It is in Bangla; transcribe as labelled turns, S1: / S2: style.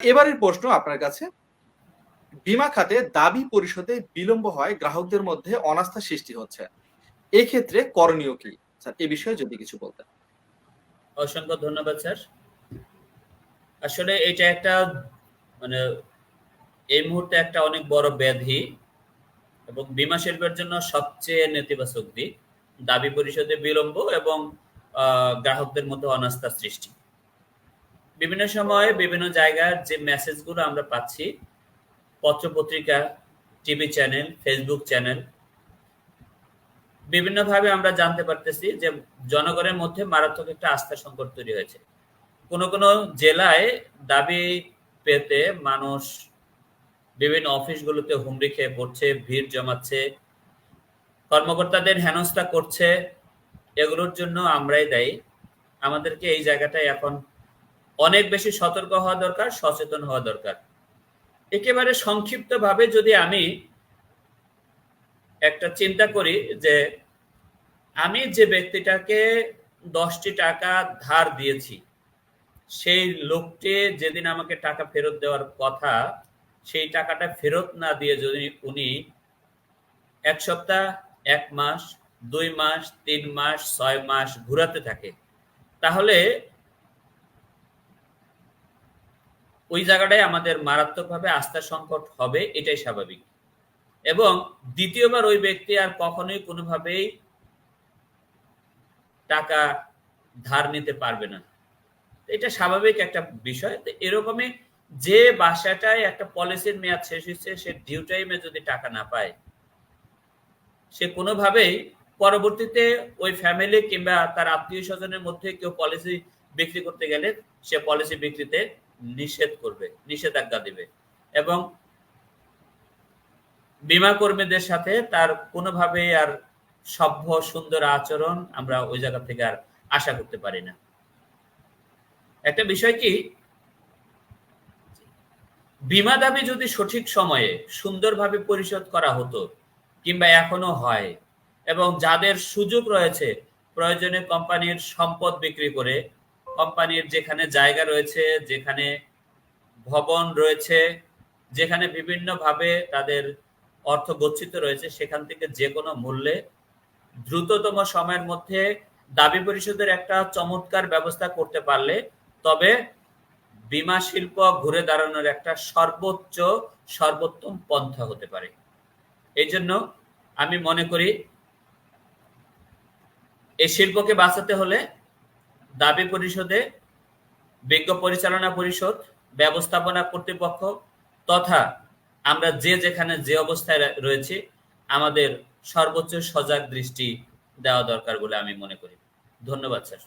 S1: এবারের প্রশ্ন আপনার কাছে। বিমা খাতে দাবি পরিশোধে বিলম্ব হয় গ্রাহকদের মধ্যে অনাস্থা সৃষ্টি হচ্ছে। এক্ষেত্রে করণীয় কি? স্যার, এ বিষয়ে যদি কিছু বলতেন।
S2: অসংখ্য ধন্যবাদ, স্যার। আসলে এটা একটা মানে এই মুহূর্তে একটা অনেক বড় ব্যাধি এবং বিমা শিল্পের জন্য সবচেয়ে নেতিবাচক দিক। দাবি পরিশোধে বিলম্ব এবং গ্রাহকদের মধ্যে অনাস্থা সৃষ্টি। বিভিন্ন সময়ে বিভিন্ন জায়গার যে মেসেজগুলো আমরা পাচ্ছি, পত্রপত্রিকা টিভি চ্যানেল ফেসবুক চ্যানেল বিভিন্নভাবে আমরা জানতে পারতেছি যে জনগণের মধ্যে মারাত্মক একটা আস্থা সংকট তৈরি হয়েছে। কোন কোন জেলায় দাবি পেতে মানুষ বিভিন্ন অফিসগুলোতে হুমড়ি খেয়ে পড়ছে, ভিড় জমাচ্ছে, কর্মকর্তাদের হেনস্থা করছে, এগুলোর জন্য আমরাই দায়ী। আমাদেরকে এই জায়গাটায় এখন অনেক বেশি সতর্ক হওয়া দরকার, সচেতন হওয়া দরকার। একেবারে সংক্ষিপ্তভাবে যদি আমি একটা চিন্তা করি যে আমি যে ব্যক্তিটাকে দশটি টাকা ধার দিয়েছি, সেই লোকটি যেদিন আমাকে টাকা ফেরত দেওয়ার কথা, সেই টাকাটা ফেরত না দিয়ে যদি উনি এক সপ্তাহ, এক মাস, দুই মাস, তিন মাস, ছয় মাস ঘুরাতে থাকে, তাহলে ওই জায়গাটায় আমাদের মারাত্মকভাবে আস্থা সংকট হবে, এটাই স্বাভাবিক। এবং দ্বিতীয়বার ওই ব্যক্তি আর কখনোই কোনোভাবেই টাকা ধার নিতে পারবে না। এটা স্বাভাবিক একটা বিষয়। তো এরকমই যে বাসাটায় একটা পলিসির মেয়াদ শেষ হচ্ছে সে ডিউ টাইমে যদি টাকা না পায়, সে কোনোভাবেই পরবর্তীতে ওই ফ্যামিলি কিংবা তার আত্মীয় স্বজনের মধ্যে কেউ পলিসি বিক্রি করতে গেলে সে পলিসি বিক্রিতে নিষেধ করবে, নিষেধাজ্ঞা দিবে। এবং বিমা কর্মীদের সাথে তার কোনোভাবে আর সভ্য, সুন্দর আচরণ আমরা ওই জায়গা থেকে আর আশা করতে পারি না। একটা বিষয় কি? বিমা দাবি যদি সঠিক সময়ে সুন্দরভাবে পরিশোধ করা হতো কিংবা এখনও হয় এবং যাদের সুযোগ রয়েছে, প্রয়োজনে কোম্পানির সম্পদ বিক্রি করে কোম্পানির যেখানে জায়গা রয়েছে, যেখানে ভবন রয়েছে, যেখানে বিভিন্নভাবে তাদের অর্থ গচ্ছিত রয়েছে, সেখান থেকে যে কোনো মূল্যে দ্রুততম সময়ের মধ্যে দাবি পরিশোধের একটা চমৎকার ব্যবস্থা করতে পারলে তবে বিমা শিল্প ঘুরে দাঁড়ানোর একটা সর্বোচ্চ, সর্বোত্তম পন্থা হতে পারে। এই জন্য আমি মনে করি, এই শিল্পকে বাঁচাতে হলে দাবি পরিষদে বিজ্ঞ পরিচালনা পরিষদ, ব্যবস্থাপনা কর্তৃপক্ষ তথা আমরা যে যেখানে যে অবস্থায় রয়েছে, আমাদের সর্বোচ্চ সজাগ দৃষ্টি দেওয়া দরকার বলে আমি মনে করি। ধন্যবাদ, স্যার।